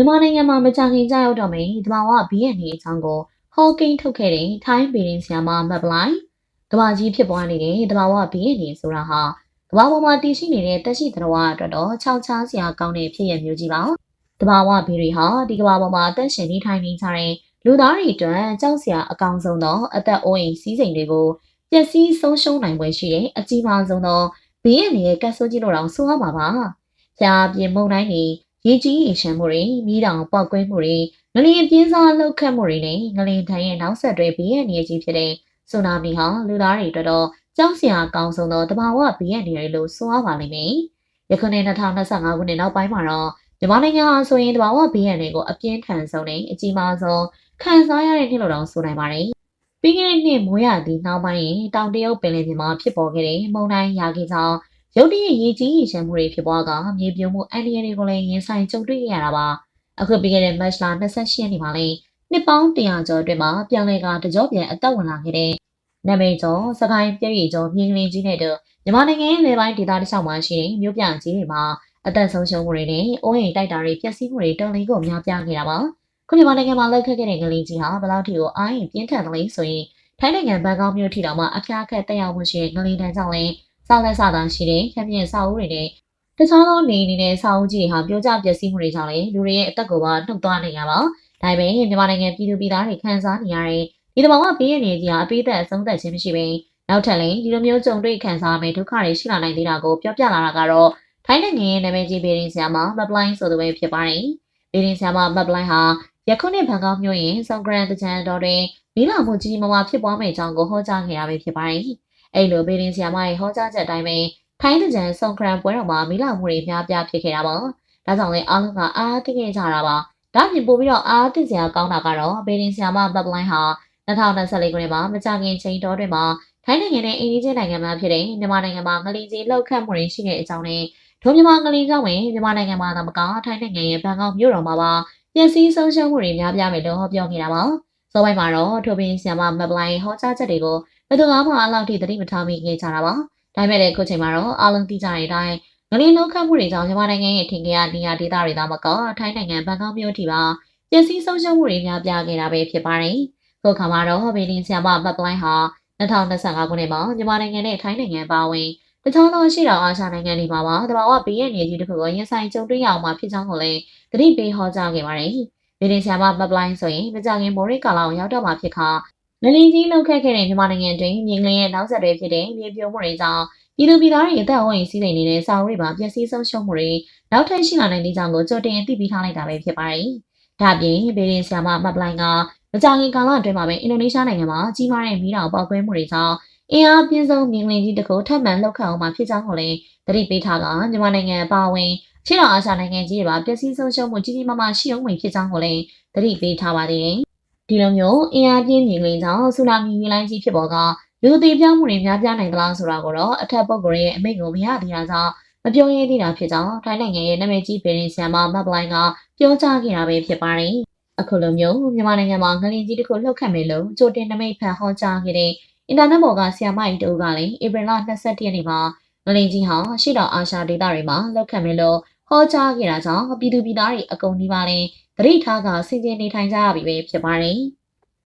မြန်မာနိုင်ငံမှာမကြာခင်ကြာရောက်တော့မယ်တဘာဝဘီရဲ့နေအကြောင်းကိုဟောကိန်းထုတ်ခဲ့တဲ့ထိုင်းပေရင်ဆီယာမမတ်ပလိုင်းကဘာကြီးဖြစ်ပွားနေတဲ့တဘာဝဘီရဲ့နေဆိုတာဟာကဘာပေါ်မှာတည်ရှိနေတဲ့တက်ရှိတော်ဝါအတွက်တော့ခြောက်ချားစရာကောင်းတဲ့ဖြစ်ရမျိုးကြီးပါတဘာဝဘီတွေဟာဒီကဘာပေါ်မှာတက်ရှင်နေထိုင်နေကြတဲ့လူသားတွေအတွက်ကြောက်စရာအကောင်ဆုံးသောအသက်အိုးအိမ်စီးစိမ်တွေကိုပျက်စီးဆုံးရှုံးနိုင်ပွဲရှိတဲ့အကြီးမားဆုံးသောဘီရဲ့နေရဲ့ကတ်ဆိုးကြီးလို့တောင်ဆိုရမှာပါ။ဖျားပြင်းမုန်တိုင်းတွေ ရေကြီးရေရှမ်းမှုတွေမိတောင်ပေါက်ကွဲမှုတွေငလျင်ပြင်းစားလှုပ်ခတ်မှုတွေနဲ့ငလျင်ထန်ရဲ့နောက်ဆက်တွဲဘေးရန်နေကြီးဖြစ်တဲ့ဆူနာမီဟာလူသားတွေအတွက်တော့ကြောက်စရာအကောင်းဆုံးသောတဘာဝဘေးရန်တွေလို့ဆိုရပါလိမ့်မယ်။ယခုနှစ်2025ခုနှစ်နောက်ပိုင်းမှာတော့မြန်မာနိုင်ငံဟာဆိုရင်တဘာဝဘေးရန်တွေကိုအပြင်းထန်ဆုံးနဲ့အကြီးမားဆုံးခံစားရတဲ့နှစ်လို့တောင်ဆိုနိုင်ပါတယ်။ပြီးခဲ့တဲ့နှစ်မိုးရသည့်နောက်ပိုင်းရင်တောင်တရုတ်ပင်လယ်ပြင်မှာဖြစ်ပေါ်ခဲ့တဲ့မုန်တိုင်းရာဂီကြောင့် ရုတ်တရက်ရေကြီးရေရှမ်းမှုတွေဖြစ်ပွားကမြေပြိုမှုအန္တရာယ်တွေကိုလည်းရင်ဆိုင်ကြုံတွေ့ရတာပါအခုပြီးခဲ့တဲ့ match လ28ရက်နေ့မှာလည်းနှစ်ပေါင်း100ကျော်အတွင်းမှာပြန်လည်ကတကြောပြန်အသက်ဝင်လာခဲ့တဲ့နာမည်ကျော်စကိုင်းပြည်ရီကျော်မြင်းကလေးကြီးနဲ့တို့မြန်မာနိုင်ငံရဲ့လေပိုင်းဒေသတစ်လျှောက်မှာရှိတဲ့မြို့ပြကြီးတွေမှာအသက်ဆုံးရှုံးမှုတွေနဲ့အိုးအိမ်တိုက်တာတွေပျက်စီးမှုတွေတုံ့လိန်ကိုများပြားခဲ့တာပါခုမြန်မာနိုင်ငံမှာလောက်ခက်ခဲ့တဲ့ကလေးကြီးဟာဘယ်လောက်ထိကိုအားရင်ပြင်းထန်သလဲဆိုရင်ထိုင်းနိုင်ငံဘန်ကောက်မြို့ထိတောင်မှအဖျားခက်တက်ရောက်မှုရှိတဲ့ကလေးတန်းကြောင့်လည်း စောက်လက်စသာရှိတဲ့ခက်ပြင်းစာအုပ်တွေနဲ့တခြားသောနေနေတဲ့စာအုပ်ကြီးတွေဟာပြိုကျပျက်စီးမှုတွေကြောင့်လည်းလူတွေရဲ့အသက်ကိုပါနှုတ်သွားနေရပါ။ဒါပေမဲ့မြန်မာနိုင်ငံပြည်သူပြည်သားတွေခံစားနေရတဲ့ဒီတဘာဝပေးရနေကြီးဟာအပိသက်အဆုံးသက်ခြင်းမရှိဘဲနောက်ထပ်လည်းဒီလိုမျိုးကြုံတွေ့ခံစားရမယ့်ဒုက္ခတွေရှိလာနိုင်သေးတာကိုပြောပြလာတာကတော့ထိုင်းနိုင်ငံရဲ့နာမည်ကြီးဘေဒင်းဆရာမမပလိုင်းဆိုသူပဲဖြစ်ပါတယ်။ဘေဒင်းဆရာမမပလိုင်းဟာယခုနှစ်ဘန်ကောက်မြို့ရင်ဆောင်းဂရန်တကြံတော်တွင်မိလာမှုကြီးမားမားဖြစ်ပွားမယ့်အကြောင်းကိုဟောကြားခဲ့ရပဲဖြစ်ပါတယ်။ အဲ့လိုဘေဒင်းဆီယာမရဲ့ဟောကြားချက်အတိုင်းပဲထိုင်းတကြံဆုံခရန်ပွဲတော်မှာမိလာမှုတွေများပြားဖြစ်ခဲ့တာပါ။ဒါကြောင့်လည်းအားလုံးကအားသိခဲ့ကြတာပါ။ဒါပြင်ပို့ပြီးတော့အားသိစရာကောင်းတာကတော့ဘေဒင်းဆီယာမဘတ်လိုင်းဟာ2024ခုနှစ်မှာမကြခင်ချိန်တော်တွင်မှာထိုင်းနိုင်ငံနဲ့အိန္ဒိယနိုင်ငံမှာဖြစ်တဲ့မြန်မာနိုင်ငံမှာငလီကြီးလောက်ခတ်မှုတွေရှိတဲ့အကြောင်းနဲ့ဒုမြန်မာငလီကြောင့်ဝင်မြန်မာနိုင်ငံမှာသာမကထိုင်းနိုင်ငံရဲ့ဘန်ကောက်မြို့တော်မှာပါပျက်စီးဆုံးရှုံးမှုတွေများပြားမယ်လို့ဟောပြောခဲ့တာပါ။စောပိုင်းမှာတော့ထိုပင်ဆီယာမမဘလိုင်းဟောကြားချက်တွေကို ဘယ်သူမှမအလောက်ထိသတိမထားမိခဲ့ကြတာပါ။ဒါပေမဲ့လည်းခုချိန်မှာတော့အားလုံးသိကြတဲ့အတိုင်းငလင်းလုံးခတ်မှုတွေကြောင့်မြန်မာနိုင်ငံရဲ့ထင်ကြရနေရာဒေသတွေသားမကထိုင်းနိုင်ငံဘန်ကောက်မြို့ထိပါပျက်စီးဆုံးရှုံးမှုတွေများပြားခဲ့တာပဲဖြစ်ပါတယ်။ခုခါမှာတော့ဘေလင်းဆီယာမဘတ်ပလိုင်းဟာ2025ခုနှစ်မှာမြန်မာနိုင်ငံနဲ့ထိုင်းနိုင်ငံပါဝင်တခြားသောရှိတော်အာရှနိုင်ငံတွေမှာပါတဘာဝဘေးရန်နေကြီးတစ်ခုကိုရင်ဆိုင်ကြုံတွေ့ရအောင်မှာဖြစ်ကြောင်းကိုလည်းသတိပေးဟောကြားခဲ့ပါတယ်။ဘေလင်းဆီယာမဘတ်ပလိုင်းဆိုရင်မကြခင်မိုးရိကာလာကိုရောက်တော့မှာဖြစ်ခါ ငလင်းကြီးလှုပ်ခတ်ခဲ့တဲ့မြန်မာနိုင်ငံတွင်မြင်းကလေးရဲ့နောက်ဆက်တွဲဖြစ်တဲ့မြေပြိုမှုတွေကြောင့်ပြည်သူပြည်သားတွေအသက်အဝိုင်းစီးစိမ်နေတဲ့စာအုပ်တွေပါပျက်စီးဆုံးရှုံးမှုတွေနောက်ထပ်ရှိလာနိုင်တဲ့ကြောင့်ကိုကြိုတင်သိပြီးထားလိုက်တာပဲဖြစ်ပါတယ်။ဒါ့အပြင်ဘေဒင်ဆီယာမမတ်ပလိုင်းကမကြာခင်ကာလအတွင်းမှာပဲအင်ဒိုနီးရှားနိုင်ငံမှာကြီးမားတဲ့မီးတောင်ပေါက်ကွဲမှုတွေကြောင့်အင်အားပြင်းဆုံးမြင်းကလေးကြီးတစ်ခုထပ်မံလှုပ်ခတ်အောင်မှာဖြစ်ကြောင်းကိုလည်းသတိပေးထားကမြန်မာနိုင်ငံအပါအဝင်ခြေတော်အာရှနိုင်ငံကြီးတွေပါပျက်စီးဆုံးရှုံးမှုကြီးကြီးမားမားရှိအောင်ဝင်ဖြစ်ကြောင်းကိုလည်းသတိပေးထားပါသေးတယ်။ ဒီလိုမျိုးအင်အားပြင်းမြင်ကလေးကြောင့်ဆူနာမီမြင်လိုင်းကြီးဖြစ်ပေါ်ကလူသေးပြောင်းမှုတွေများပြားနိုင်သလားဆိုတာကိုတော့အထက်ပုဂ္ဂိုလ်ရဲ့အမိန့်ကိုမရသေးတာကြောင့်မပြောရသေးတာဖြစ်ကြောင်းထိုင်းနိုင်ငံရဲ့နာမည်ကြီးပင်ဆန်မမတ်ပလိုင်းကပြောကြားခဲ့တာပဲဖြစ်ပါတယ်။အခုလိုမျိုးမြန်မာနိုင်ငံမှာငလင်ကြီးတစ်ခုလှုပ်ခတ်မယ်လို့ကြိုတင်နမိတ်ဖန်ဟောကြားခဲ့တဲ့အင်တာနက်ပေါ်ကဆီယာမကြီးတို့ကလည်းဧပြီလ22ရက်နေ့မှာငလင်ကြီးဟာရှေ့တော်အာရှဒေသတွေမှာလှုပ်ခတ်မယ်လို့ဟောကြားခဲ့တာကြောင့်ပြည်သူပြည်သားတွေအကုန်ဒီပါလဲ သတိထားကစင်ကြင်နေထိုင်ကြရပြီပဲဖြစ်ပါတယ်။